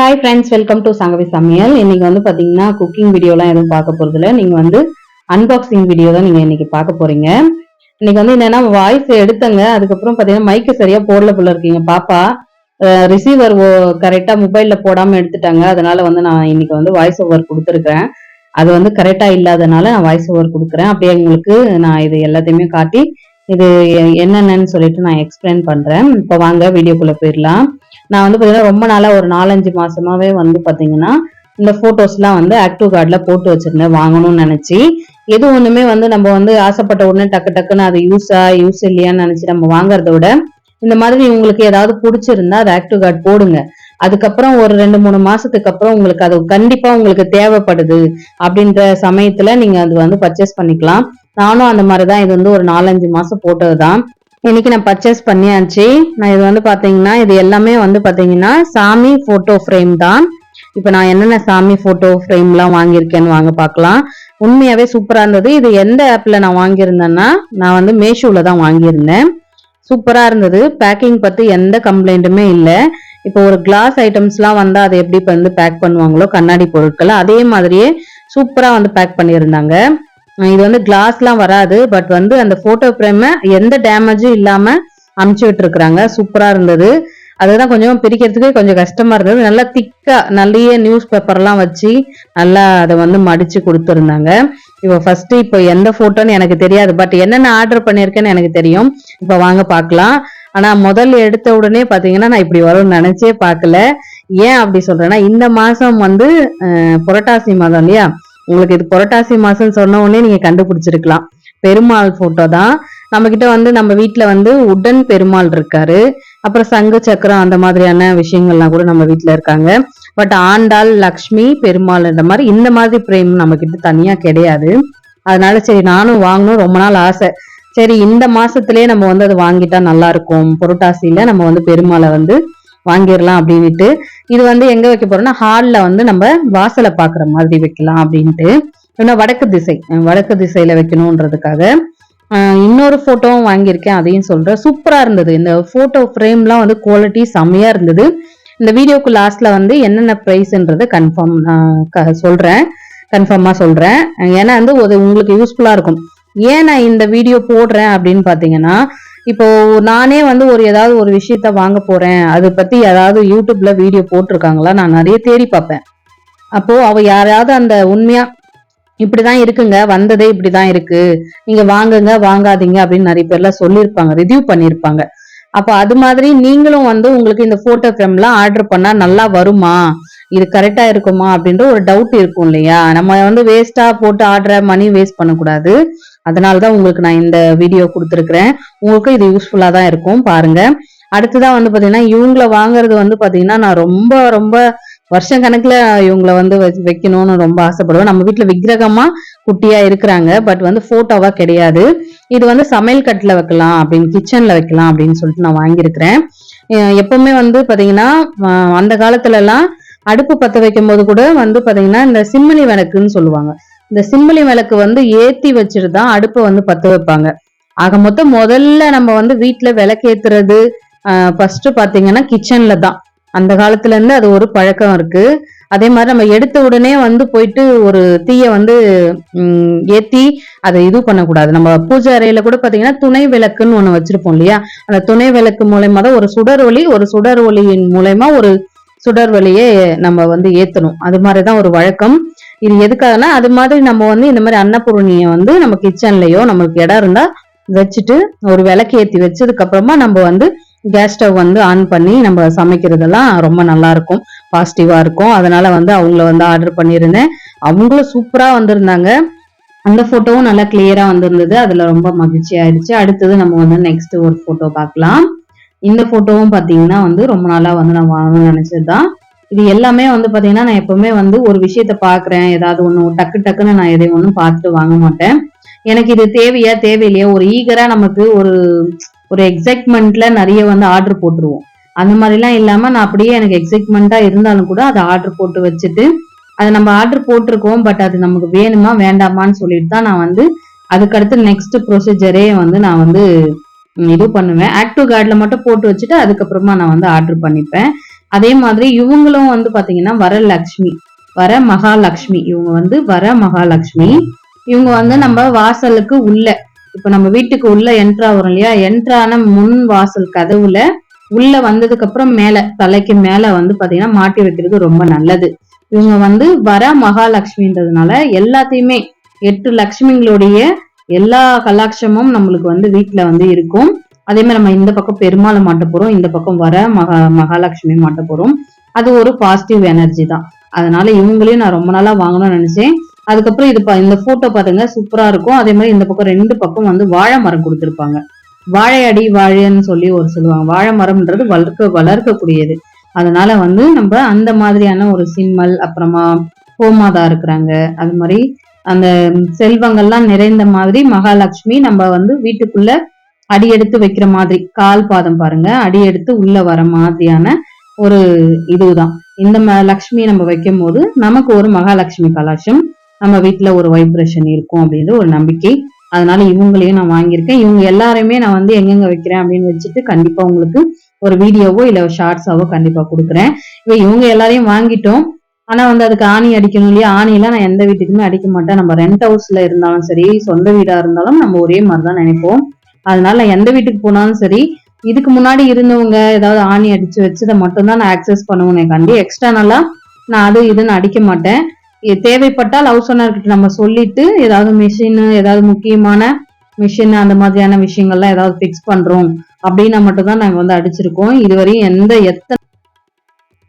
Hi friends welcome to Sangavi சமையல் இன்னைக்கு வந்து பார்த்தீங்கன்னா குக்கிங் வீடியோலாம் எதுவும் பார்க்க போறதில்ல நீங்கள் வந்து அன்பாக்சிங் வீடியோ தான் நீங்கள் இன்னைக்கு பார்க்க போறீங்க. இன்னைக்கு வந்து என்னன்னா வாய்ஸ் எடுத்தங்க. அதுக்கப்புறம் பார்த்தீங்கன்னா மைக்கு சரியா போடல போல இருக்கீங்க. பாப்பா ரிசீவர் கரெக்டாக மொபைலில் போடாமல் எடுத்துட்டாங்க. அதனால வந்து நான் இன்னைக்கு வந்து வாய்ஸ் ஓவர் கொடுத்துருக்கேன் அது வந்து கரெக்டாக இல்லாதனால நான் வாய்ஸ் ஓவர் கொடுக்குறேன். அப்படியே உங்களுக்கு நான் இது எல்லாத்தையுமே காட்டி இது என்னென்னு சொல்லிட்டு நான் எக்ஸ்பிளைன் பண்றேன். இப்போ வாங்க வீடியோக்குள்ளே போயிடலாம். நான் வந்து பார்த்தீங்கன்னா ரொம்ப நாளா ஒரு நாலஞ்சு மாசமாவே வந்து பாத்தீங்கன்னா இந்த ஃபோட்டோஸ்லாம் வந்து ஆக்டிவ் கார்டுல போட்டு வச்சிருந்தேன் வாங்கணும்னு நினைச்சு. எது ஒண்ணுமே வந்து நம்ம வந்து ஆசைப்பட்ட உடனே டக்கு டக்குன்னு அது யூஸா யூஸ் இல்லையான்னு நினைச்சு நம்ம வாங்குறத விட இந்த மாதிரி உங்களுக்கு ஏதாவது பிடிச்சிருந்தா அது ஆக்டிவ் கார்டு போடுங்க. அதுக்கப்புறம் ஒரு ரெண்டு மூணு மாசத்துக்கு அப்புறம் உங்களுக்கு அது கண்டிப்பா உங்களுக்கு தேவைப்படுது அப்படின்ற சமயத்துல நீங்க அது வந்து பர்ச்சேஸ் பண்ணிக்கலாம். நானும் அந்த மாதிரி தான் இது வந்து ஒரு நாலஞ்சு மாசம் போட்டதுதான். இன்னைக்கு நான் பர்ச்சேஸ் பண்ணியாச்சு. நான் இது வந்து பாத்தீங்கன்னா இது எல்லாமே வந்து பாத்தீங்கன்னா சாமி போட்டோ ஃப்ரேம் தான். இப்போ நான் என்னென்ன சாமி போட்டோ ஃப்ரேம்லாம் வாங்கியிருக்கேன்னு வாங்க பார்க்கலாம் உண்மையாவே சூப்பரா இருந்தது. இது எந்த ஆப்ல நான் வாங்கியிருந்தேன்னா நான் வந்து மேஷோல தான் வாங்கியிருந்தேன். சூப்பரா இருந்தது. பேக்கிங் பத்தி எந்த கம்ப்ளைண்ட்டுமே இல்லை. இப்போ ஒரு கிளாஸ் ஐட்டம்ஸ்லாம் வந்தா அதை எப்படி இப்போ வந்து பேக் பண்ணுவாங்களோ கண்ணாடி பொருட்கள் அதே மாதிரியே சூப்பரா வந்து பேக் பண்ணியிருந்தாங்க. இது வந்து கிளாஸ்லாம் வராது பட் வந்து அந்த போட்டோ ஃப்ரேமை எந்த டேமேஜும் இல்லாமல் அமுச்சு விட்டுருக்குறாங்க. சூப்பராக இருந்தது. அதுதான் கொஞ்சம் பிரிக்கிறதுக்கு கொஞ்சம் கஷ்டமாக இருந்தது. நல்லா திக்காக நிறைய நியூஸ் பேப்பர்லாம் வச்சு நல்லா அதை வந்து மடித்து கொடுத்துருந்தாங்க. இப்போ ஃபர்ஸ்ட் இப்போ எந்த ஃபோட்டோன்னு எனக்கு தெரியாது. பட் என்னென்ன ஆர்டர் பண்ணியிருக்கேன்னு எனக்கு தெரியும். இப்போ வாங்க பார்க்கலாம். ஆனால் முதல்ல எடுத்த உடனே பார்த்தீங்கன்னா நான் இப்படி வரும்னு நினச்சே பார்க்கல. ஏன் அப்படி சொல்கிறேன்னா இந்த மாதம் வந்து புரட்டாசி மாதம் இல்லையா? உங்களுக்கு இது புரட்டாசி மாசம் சொன்ன உடனே நீங்க கண்டுபிடிச்சிருக்கலாம். பெருமாள் போட்டோ தான். நம்ம கிட்ட வந்து நம்ம வீட்டுல வந்து உடன் பெருமாள் இருக்காரு. அப்புறம் சங்கு சக்கரம் அந்த மாதிரியான விஷயங்கள்லாம் கூட நம்ம வீட்டுல இருக்காங்க. பட் ஆண்டாள் லக்ஷ்மி பெருமாள் இந்த மாதிரி இந்த மாதிரி பிரேம் நம்ம கிட்ட தனியா கிடையாது. அதனால சரி நானும் வாங்கணும். ரொம்ப நாள் ஆசை. சரி இந்த மாசத்திலே நம்ம வந்து அதை வாங்கிட்டா நல்லா இருக்கும். புரட்டாசியில நம்ம வந்து பெருமாளை வந்து வாங்கிடலாம் அப்படின்ட்டு இது வந்து எங்க வைக்க போறோம்னா ஹால்ல வந்து நம்ம வாசலை பாக்குற மாதிரி வைக்கலாம் அப்படின்ட்டு ஏன்னா வடக்கு திசை வடக்கு திசையில வைக்கணும்ன்றதுக்காக இன்னொரு போட்டோவும் வாங்கியிருக்கேன் அதையும் சொல்றேன். சூப்பரா இருந்தது. இந்த போட்டோ ஃப்ரேம்லாம் வந்து குவாலிட்டி செம்மையா இருந்தது. இந்த வீடியோக்கு லாஸ்ட்ல வந்து என்னென்ன ப்ரைஸ்ன்றதை கன்ஃபார்ம் சொல்றேன். கன்ஃபார்மா சொல்றேன். ஏன்னா வந்து அது உங்களுக்கு யூஸ்ஃபுல்லா இருக்கும். ஏன் நான் இந்த வீடியோ போடுறேன் அப்படின்னு பாத்தீங்கன்னா இப்போ நானே வந்து ஒரு ஏதாவது ஒரு விஷயத்த வாங்க போறேன். அதை பத்தி யாராவது யூடியூப்ல வீடியோ போட்டிருக்காங்களா? நான் நிறைய தேடி பார்ப்பேன். அப்போ அவ யாராவது அந்த உண்மையா இப்படிதான் இருக்குங்க வந்ததே இப்படிதான் இருக்கு. நீங்க வாங்குங்க வாங்காதீங்க அப்படின்னு நிறைய பேர்லாம் சொல்லியிருப்பாங்க ரிவ்யூ பண்ணியிருப்பாங்க. அப்ப அது மாதிரி நீங்களும் வந்து உங்களுக்கு இந்த போட்டோ ஃப்ரேம்லாம் ஆர்டர் பண்ணா நல்லா வருமா? இது கரெக்டா இருக்குமா? அப்படின்ற ஒரு டவுட் இருக்கும் இல்லையா? நம்ம வந்து வேஸ்டா போட்டு ஆர்டர் மணி வேஸ்ட் பண்ணக்கூடாது. அதனால தான் உங்களுக்கு நான் இந்த வீடியோ கொடுத்துருக்குறேன். உங்களுக்கு இது யூஸ்ஃபுல்லா தான் இருக்கும். பாருங்க. அடுத்ததான் வந்து பாத்தீங்கன்னா இவங்கள வாங்குறது வந்து பாத்தீங்கன்னா நான் ரொம்ப ரொம்ப வருஷம் கணக்குல இவங்கள வந்து வைக்கணும்னு ரொம்ப ஆசைப்படுவேன். நம்ம வீட்ல விக்கிரகமா குட்டியா இருக்கிறாங்க. பட் வந்து போட்டோவா கிடையாது. இது வந்து சமையல் கட்டில் வைக்கலாம் அப்படின்னு கிச்சன்ல வைக்கலாம் அப்படின்னு சொல்லிட்டு நான் வாங்கியிருக்கிறேன். எப்பவுமே வந்து பாத்தீங்கன்னா அந்த காலத்துல எல்லாம் அடுப்பு பத்த வைக்கும் போது கூட வந்து பாத்தீங்கன்னா இந்த சிம்மணி விளக்குன்னு சொல்லுவாங்க. இந்த சிம்மணி விளக்கு வந்து ஏத்தி வச்சுட்டு தான் அடுப்பை வந்து பத்த வைப்பாங்க. ஆக மொத்தம் முதல்ல நம்ம வந்து வீட்டுல விளக்கேத்துறது ஃபர்ஸ்ட் பாத்தீங்கன்னா கிச்சன்ல தான். அந்த காலத்துல இருந்து அது ஒரு பழக்கம் இருக்கு. அதே மாதிரி நம்ம எடுத்த உடனே வந்து போயிட்டு ஒரு தீய வந்து ஏத்தி அதை இது பண்ணக்கூடாது. நம்ம பூஜை அறையில கூட பாத்தீங்கன்னா துணை விளக்குன்னு ஒண்ணு வச்சிருப்போம் இல்லையா? அந்த துணை விளக்கு மூலயமா தான் ஒரு சுடர் ஒளி ஒரு சுடர் ஒளியின் மூலயமா ஒரு சுடர் வழியே நம்ம வந்து ஏத்தணும். அது மாதிரிதான் ஒரு வழக்கம். இது எதுக்காகனா அது மாதிரி நம்ம வந்து இந்த மாதிரி அன்னபூர்ணியை வந்து நம்ம கிச்சன்லயோ நம்மளுக்கு இடம் இருந்தா வச்சுட்டு ஒரு விளக்கு ஏத்தி வச்சதுக்கு அப்புறமா நம்ம வந்து கேஸ் ஸ்டவ் வந்து ஆன் பண்ணி நம்ம சமைக்கிறதெல்லாம் ரொம்ப நல்லா இருக்கும் பாசிட்டிவா இருக்கும். அதனால வந்து அவங்கள வந்து ஆர்டர் பண்ணியிருந்தேன். அவங்களும் சூப்பரா வந்திருந்தாங்க. அந்த போட்டோவும் நல்லா கிளியரா வந்திருந்தது. அதுல ரொம்ப மகிழ்ச்சி ஆயிடுச்சு. அடுத்தது நம்ம வந்து நெக்ஸ்ட் ஒரு போட்டோ பார்க்கலாம். இந்த போட்டோவும் பாத்தீங்கன்னா வந்து ரொம்ப நாளா வந்து நான் வாங்கணும்னு நினைச்சதுதான். இது எல்லாமே வந்து பாத்தீங்கன்னா நான் எப்பவுமே வந்து ஒரு விஷயத்த பாக்குறேன். ஏதாவது ஒண்ணு டக்கு டக்குன்னு நான் எதையும் ஒன்றும் பார்த்துட்டு வாங்க மாட்டேன். எனக்கு இது தேவையா தேவையில்லையா? ஒரு ஈகரா நமக்கு ஒரு ஒரு எக்ஸைட்மெண்ட்ல நிறைய வந்து ஆர்டர் போட்டுருவோம். அந்த மாதிரிலாம் இல்லாம நான் அப்படியே எனக்கு எக்ஸைட்மெண்ட்டா இருந்தாலும் கூட அதை ஆர்டர் போட்டு வச்சுட்டு அதை நம்ம ஆர்டர் போட்டிருக்கோம் பட் அது நமக்கு வேணுமா வேண்டாமான்னு சொல்லிட்டு தான் நான் வந்து அதுக்கடுத்து நெக்ஸ்ட் ப்ரொசீஜரே வந்து நான் வந்து இது பண்ணுவேன். ஆக்டிவ் கார்டில் மட்டும் போட்டு வச்சுட்டு அதுக்கப்புறமா நான் வந்து ஆர்டர் பண்ணிப்பேன். அதே மாதிரி இவங்களும் வந்து பாத்தீங்கன்னா வரலட்சுமி வர மகாலட்சுமி இவங்க வந்து வர மகாலட்சுமி இவங்க வந்து நம்ம வாசலுக்கு உள்ள இப்ப நம்ம வீட்டுக்கு உள்ள என்ட்ரா வரும் இல்லையா? என்ட்ரான முன் வாசல் கதவுல உள்ள வந்ததுக்கு அப்புறம் மேல தலைக்கு மேல வந்து பாத்தீங்கன்னா மாட்டி வைக்கிறது ரொம்ப நல்லது. இவங்க வந்து வர மகாலட்சுமின்றதுனால எல்லாத்தையுமே எட்டு லட்சுமிங்களுடைய எல்லா கலாட்சமும் நம்மளுக்கு வந்து வீட்டுல வந்து இருக்கும். அதே மாதிரி நம்ம இந்த பக்கம் பெருமாளை மாட்ட போறோம் இந்த பக்கம் வர மகா மகாலட்சுமி மாட்ட போறோம். அது ஒரு பாசிட்டிவ் எனர்ஜி தான். அதனால இவங்களையும் நான் ரொம்ப நாளா வாங்கணும்னு நினைச்சேன். அதுக்கப்புறம் இது இந்த போட்டோ பாத்துங்க சூப்பரா இருக்கும். அதே மாதிரி இந்த பக்கம் ரெண்டு பக்கம் வந்து வாழை மரம் கொடுத்துருப்பாங்க. வாழை அடி வாழைன்னு சொல்லி ஒரு சொல்லுவாங்க. வாழை மரம்ன்றது வளர்க்க வளர்க்கக்கூடியது. அதனால வந்து நம்ம அந்த மாதிரியான ஒரு சிம்மல் அப்புறமா கோமாதா இருக்கிறாங்க. அது மாதிரி அந்த செல்வங்கள்லாம் நிறைந்த மாதிரி மகாலட்சுமி நம்ம வந்து வீட்டுக்குள்ள அடி எடுத்து வைக்கிற மாதிரி கால் பாதம் பாருங்க. அடி எடுத்து உள்ள வர மாதிரியான ஒரு இதுதான். இந்த ம- லக்ஷ்மி நம்ம வைக்கும் போது நமக்கு ஒரு மகாலட்சுமி கலாட்சம் நம்ம வீட்டுல ஒரு வைப்ரேஷன் இருக்கும் அப்படின்ற ஒரு நம்பிக்கை. அதனால இவங்களையும் நான் வாங்கியிருக்கேன். இவங்க எல்லாரையுமே நான் வந்து எங்கெங்க வைக்கிறேன் அப்படின்னு வச்சுட்டு கண்டிப்பா உங்களுக்கு ஒரு வீடியோவோ இல்ல ஷார்ட்ஸாவோ கண்டிப்பா கொடுக்குறேன். இப்போ இவங்க எல்லாரையும் வாங்கிட்டோம். ஆனா வந்து அதுக்கு ஆணி அடிக்கணும் இல்லையா? ஆணியெல்லாம் நான் எந்த வீட்டுக்குமே அடிக்க மாட்டேன். நம்ம ரெண்ட் ஹவுஸ்ல இருந்தாலும் சரி சொந்த வீடா இருந்தாலும் நம்ம ஒரே மாதிரி தான் நினைப்போம். அதனால நான் எந்த வீட்டுக்கு போனாலும் சரி இதுக்கு முன்னாடி இருந்தவங்க ஏதாவது ஆணி அடிச்சு வச்சதை மட்டும்தான் நான் ஆக்சஸ் பண்ணுவேன் கண்டி எக்ஸ்டர்னலா நான் அது இதுன்னு அடிக்க மாட்டேன். தேவைப்பட்டால் ஹவுஸ் ஓனர்கிட்ட நம்ம சொல்லிட்டு ஏதாவது மிஷின் ஏதாவது முக்கியமான மிஷின் அந்த மாதிரியான விஷயங்கள்லாம் ஏதாவது ஃபிக்ஸ் பண்றோம். அப்படின்னா மட்டும்தான் நாங்க வந்து அடிச்சிருக்கோம். இதுவரையும் எந்த எத்தனை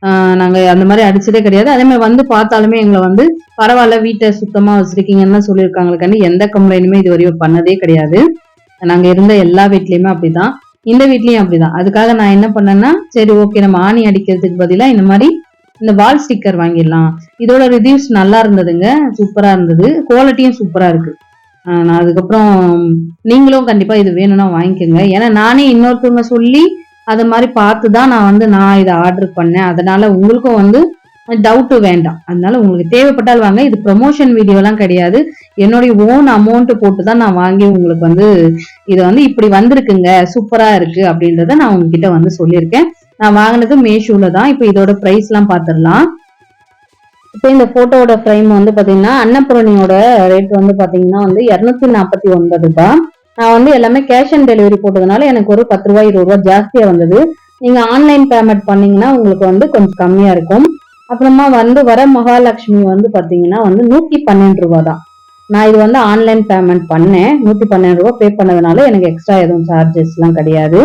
ஆஹ் நாங்க அந்த மாதிரி அடிச்சதே கிடையாது. அதே மாதிரி வந்து பார்த்தாலுமே எங்களை வந்து பரவாயில்ல வீட்டை சுத்தமா வச்சிருக்கீங்கன்னு தான் சொல்லியிருக்காங்களுக்காண்டி எந்த கம்ப்ளைண்ட்டுமே இது வரையும் பண்ணதே கிடையாது. நாங்கள் இருந்த எல்லா வீட்லேயுமே அப்படிதான். இந்த வீட்லேயும் அப்படிதான். அதுக்காக நான் என்ன பண்ணேன்னா சரி ஓகே நம்ம ஆணி அடிக்கிறதுக்கு பதிலாக இந்த மாதிரி இந்த வால் ஸ்டிக்கர் வாங்கிடலாம். இதோட ரிவ்யூஸ் நல்லா இருந்ததுங்க சூப்பராக இருந்தது. குவாலிட்டியும் சூப்பராக இருக்கு. நான் அதுக்கப்புறம் நீங்களும் கண்டிப்பாக இது வேணும்னா வாங்கிக்கோங்க. ஏன்னா நானே இன்னொருத்தவங்க சொல்லி அது மாதிரி பார்த்து தான் நான் வந்து நான் இதை ஆர்டர் பண்ணேன். அதனால உங்களுக்கும் வந்து டவுட்டு வேண்டாம். அதனால உங்களுக்கு தேவைப்பட்டால் வாங்க. இது ப்ரொமோஷன் வீடியோலாம் கிடையாது. என்னுடைய ஓன் அமௌண்ட் போட்டு தான் நான் வாங்கி உங்களுக்கு வந்து இது வந்து இப்படி வந்திருக்குங்க. சூப்பரா இருக்கு அப்படின்றத நான் உங்ககிட்ட வந்து சொல்லியிருக்கேன். நான் வாங்கினது மேஷூல தான். இப்போ இதோட ப்ரைஸ் எல்லாம் பார்த்துடலாம். இப்போ இந்த போட்டோவோட ஃப்ரேம் வந்து பாத்தீங்கன்னா அன்னபூரணியோட ரேட் வந்து பாத்தீங்கன்னா வந்து இருநூத்தி நாற்பத்தி ஒன்பது ரூபாய். நான் வந்து எல்லாமே கேஷ் ஆன் டெலிவரி போட்டதுனால எனக்கு ஒரு பத்து ரூபாய் இருபது ரூபாய் ஜாஸ்தியா வந்தது. நீங்க ஆன்லைன் பேமெண்ட் பண்ணீங்கன்னா உங்களுக்கு வந்து கொஞ்சம் கம்மியா இருக்கும். அப்புறமா வந்து வர மகாலட்சுமி வந்து பாத்தீங்கன்னா வந்து நூத்தி பன்னெண்டு ரூபா தான் நான் இது வந்து ஆன்லைன் பேமெண்ட் பண்ணேன். நூத்தி பன்னெண்டு ரூபா பே பண்ணதுனால எனக்கு எக்ஸ்ட்ரா எதுவும் சார்ஜஸ் எல்லாம் கிடையாது.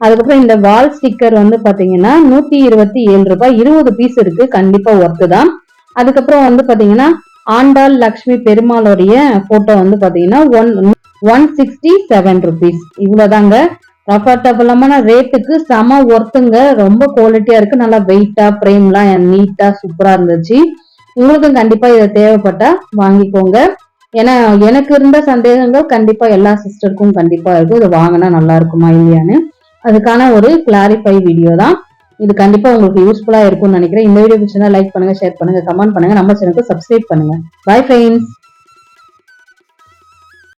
அதுக்கப்புறம் இந்த வால் ஸ்டிக்கர் வந்து பாத்தீங்கன்னா நூத்தி இருபத்தி ஏழு ரூபாய் இருபது பீஸ் இருக்கு. கண்டிப்பா ஒர்த்து தான். அதுக்கப்புறம் வந்து பாத்தீங்கன்னா ஆண்டாள் லக்ஷ்மி பெருமாளுடைய போட்டோ வந்து பாத்தீங்கன்னா one one sixty seven rupees இவ்வளவுதாங்க. கம்ஃபர்டபுளமான ரேட்டுக்கு செம ஒர்த்துங்க ரொம்ப குவாலிட்டியா இருக்கு. நல்லா வெயிட்டா ஃப்ரேம்லாம் நீட்டா சூப்பரா இருந்துச்சு. உங்களுக்கும் கண்டிப்பா இதை தேவைப்பட்டா வாங்கிக்கோங்க. ஏன்னா எனக்கு இருந்த சந்தேகங்கள் கண்டிப்பா எல்லா சிஸ்டருக்கும் கண்டிப்பா இருக்கும். இதை வாங்கினா நல்லா இருக்குமா இல்லையான்னு. அதுக்கான ஒரு கிளாரிஃபை வீடியோ தான். இது கண்டிப்பா உங்களுக்கு யூஸ்ஃபுல்லா இருக்கும்னு நினைக்கிறேன். இந்த வீடியோ பிடிச்சிருந்தா லைக் பண்ணுங்க ஷேர் பண்ணுங்க கமெண்ட் பண்ணுங்க. நம்ம சேனலுக்கு சப்ஸ்கிரைப் பண்ணுங்க. Bye friends